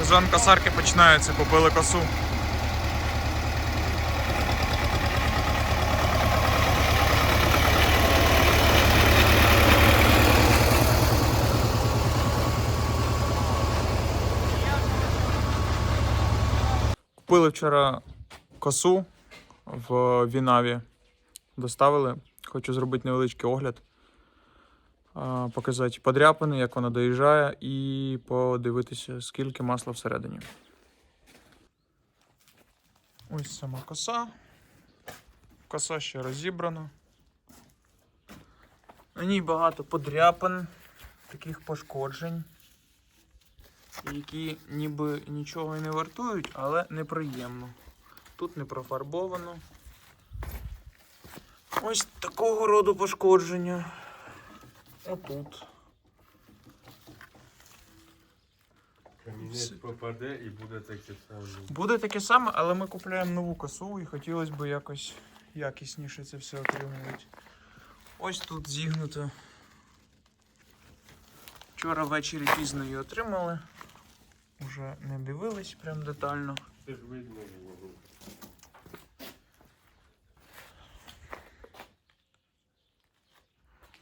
Сезон косарки починається, купили косу. Купили вчора косу в Вінаві. Доставили. Хочу зробити невеличкий огляд. Показати подряпини, як вона доїжджає, і подивитися, скільки масла всередині. Ось сама коса. Коса ще розібрана. На ній багато подряпин, таких пошкоджень, які ніби нічого і не вартують, але неприємно. Тут не профарбовано. Ось такого роду пошкодження. Отут. Камінець попаде і буде таке саме. Буде таке саме, але ми купуємо нову косу і хотілося б якось якісніше це все отримувати. Ось тут зігнуто. Вчора ввечері пізно її отримали. Уже не дивились прям детально. Це ж видно було.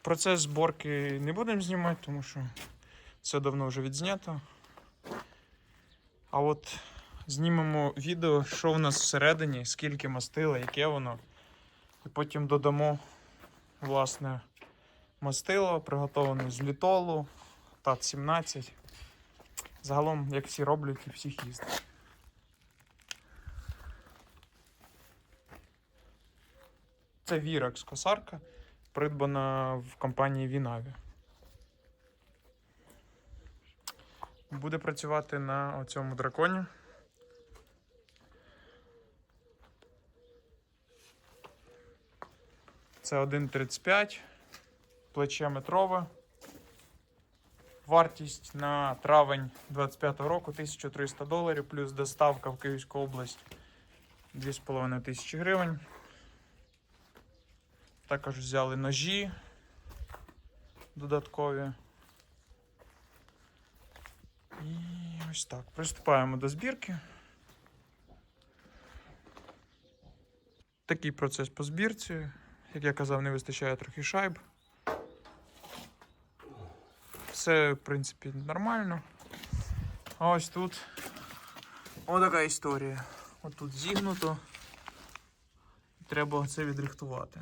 Процес зборки не будемо знімати, тому що це давно вже відзнято. А от знімемо відео, що в нас всередині, скільки мастила, яке воно. І потім додамо власне мастило, приготовлене з літолу, ТАТ-17. Загалом, як всі роблять і всіх їздять. Це Virax косарка придбана в компанії Вінаві. Буде працювати на цьому драконі. Це 1.35, плече метрове. Вартість на травень 25 року 1300 доларів, плюс доставка в Київську область 2,5 тисячі гривень. Також взяли ножі додаткові. І ось так. Приступаємо до збірки. Такий процес по збірці. Як я казав, не вистачає трохи шайб. Все, в принципі, нормально. А ось тут отака історія. От тут зігнуто. Треба це відрихтувати.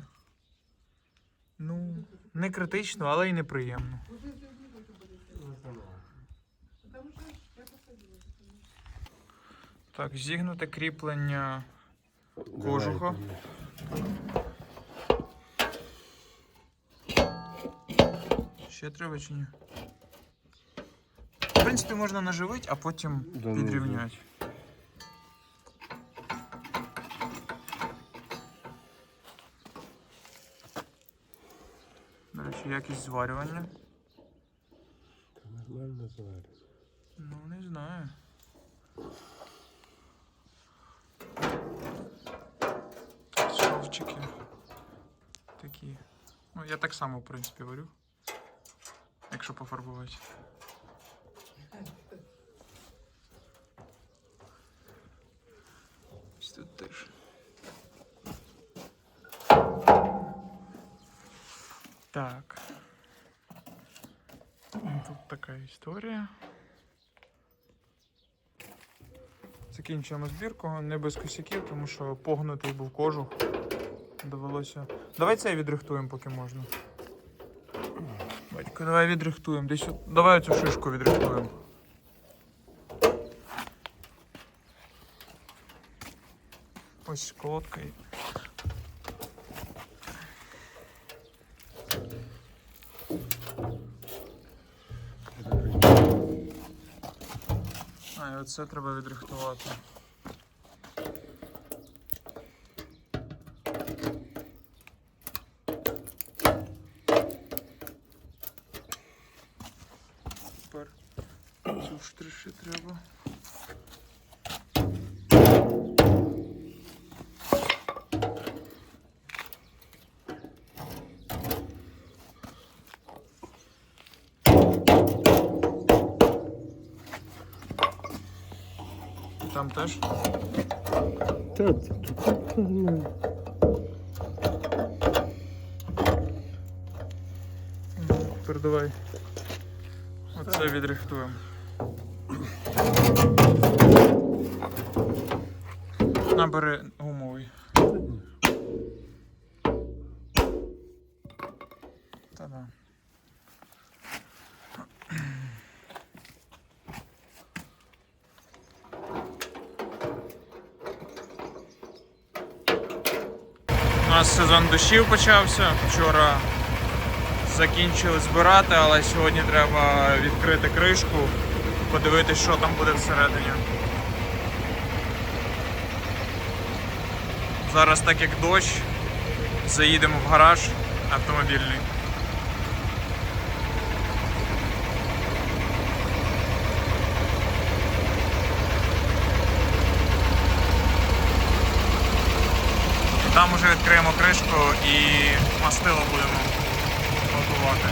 Ну, не критично, але й неприємно. Так, зігнуте кріплення кожуха. Ще треба чи ні? В принципі, можна наживити, а потім ну, підрівняти. До речі, якість зварювання. Та нормально зварено. Ну, не знаю. Шовчики. Такі. Ну, я так само, в принципі, варю. Якщо пофарбувати. Ось тут теж. Так. Тут така історія. Закінчуємо збірку, не без косяків, тому що погнутий був кожух. Довелося. Давай це відрихтуємо, поки можна. Батько, давай відрихтуємо. Десь Давай цю шишку відрихтуємо. Ось колодка. І- і оце треба відрихтувати. Тепер цю штриші треба. Там теж. Та, тут так нормально. Тепер давай. Оце відрихтуємо. Набери гумовий. Та-да. Нас сезон дощів почався. Вчора закінчили збирати, але сьогодні треба відкрити кришку, подивитися, що там буде всередині. Зараз, так як дощ, заїдемо в гараж автомобільний. Там уже відкриємо кришку і мастило будемо готувати.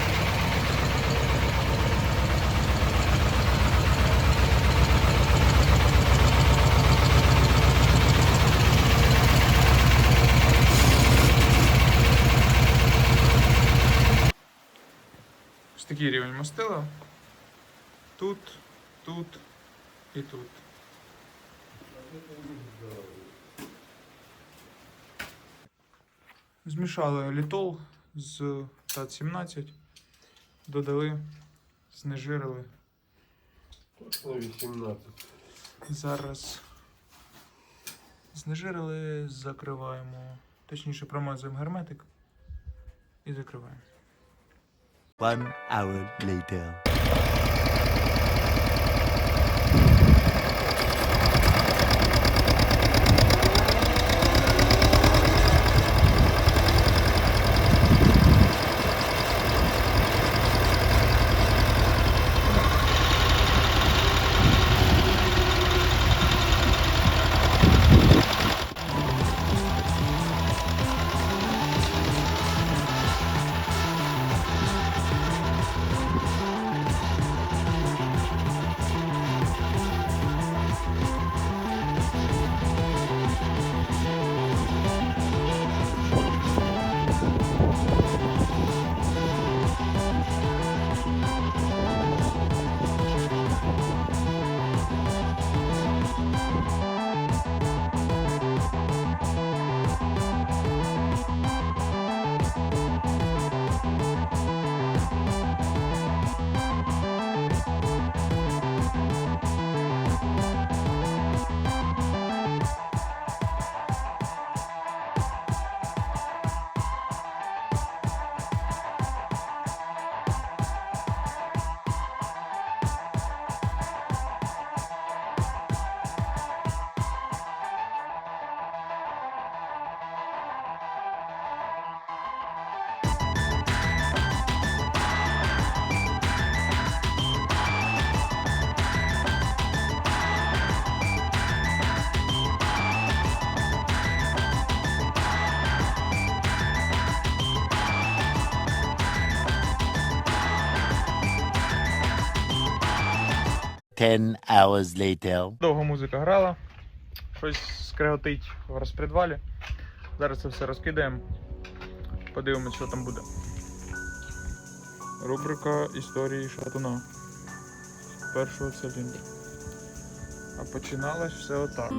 Ось такий рівень мастила. Тут, тут і тут. Змішали літол з ТАТ-17, додали, знежирили. Точно 18. Зараз знежирили, закриваємо. Точніше, промазуємо герметик і закриваємо. One hour later. Ten hours later. Довго музика грала, щось скреготить в розпредвалі. Зараз це все розкидаємо. Подивимось, що там буде. Рубрика історії шатуна. Першого циліндру. А починалось все отак.